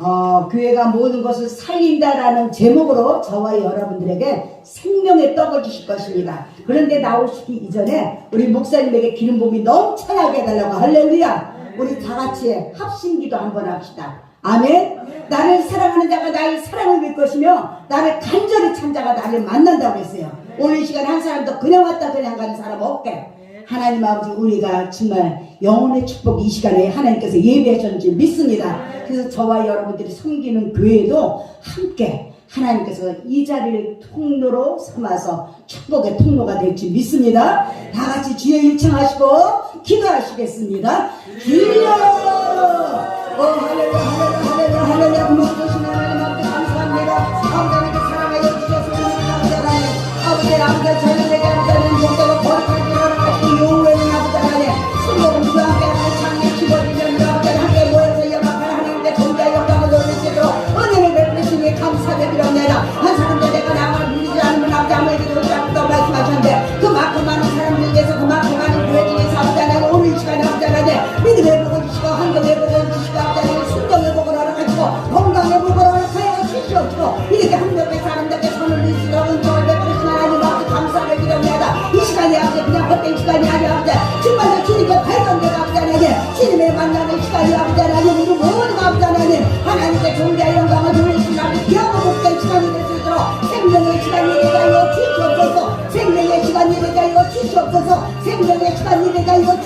어, 교회가 모든 것을 살린다라는 제목으로 저와 여러분들에게 생명의 떡을 주실 것입니다. 그런데 나오시기 이전에 우리 목사님에게 기름 부음이 넘쳐나게 해달라고 할렐루야. 우리 다 같이 합심기도 한번 합시다. 아멘. 나를 사랑하는 자가 나의 사랑을 볼 것이며 나를 간절히 찬 자가 나를 만난다고 했어요. 오늘 이 시간 한 사람도 그냥 왔다 그냥 가는 사람 없게. 하나님 아버지 우리가 정말 영혼의 축복 이 시간에 하나님께서 예비하셨는 줄 믿습니다. 그래서 저와 여러분들이 섬기는 교회도 함께 하나님께서 이 자리를 통로로 삼아서 축복의 통로가 될줄 믿습니다. 다 같이 주여 일청하시고 기도하시겠습니다. 주여! 오 할렐루야 할렐루야 할렐루야 할렐루야 주신 하나님 아버지 감사합니다. 아버지에게 사랑하여 주셔서 감사하네. 아버지 아버지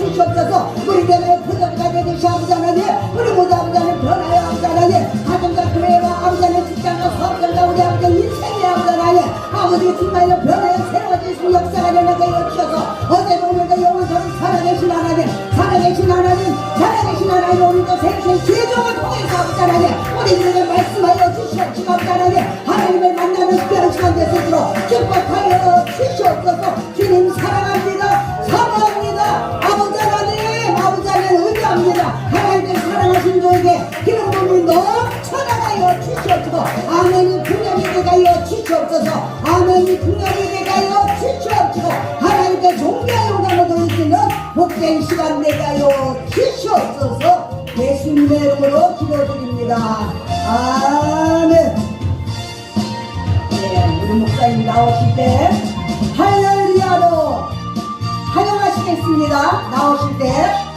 주시옵소서 우리 교회의 부족가 되듯이 아버지 하나님. 우리 모두 아버지 하나님 변하여 아버지 하나님. 가정과 교회와 아버지 하나님 직장과 사업들과 우리 아버지 인생의 아버지 하나님. 아버지 정말로 변하여 있는 역사가 되게 하여 주셔서 어제도 오늘도 영원토록 살아계신 하나님 살아계신 하나님 살아계신 하나님. 오늘도 생생 죄종을 통해서 아버지 하나님 우리들에게 말씀 신조에게 기름 부음을 넣어 쳐나가여 주시옵소서 아멘이 분열이 되가요 주시옵소서 아멘이 분열이 되가요 주시옵소서 하나님께 존귀하여 가는 있는 목생 시간 내가요 주시옵소서 예수님의 이름으로 기도드립니다. 아멘. 네, 우리 목사님 나오실 때 할렐루야로 환영하시겠습니다. 나오실 때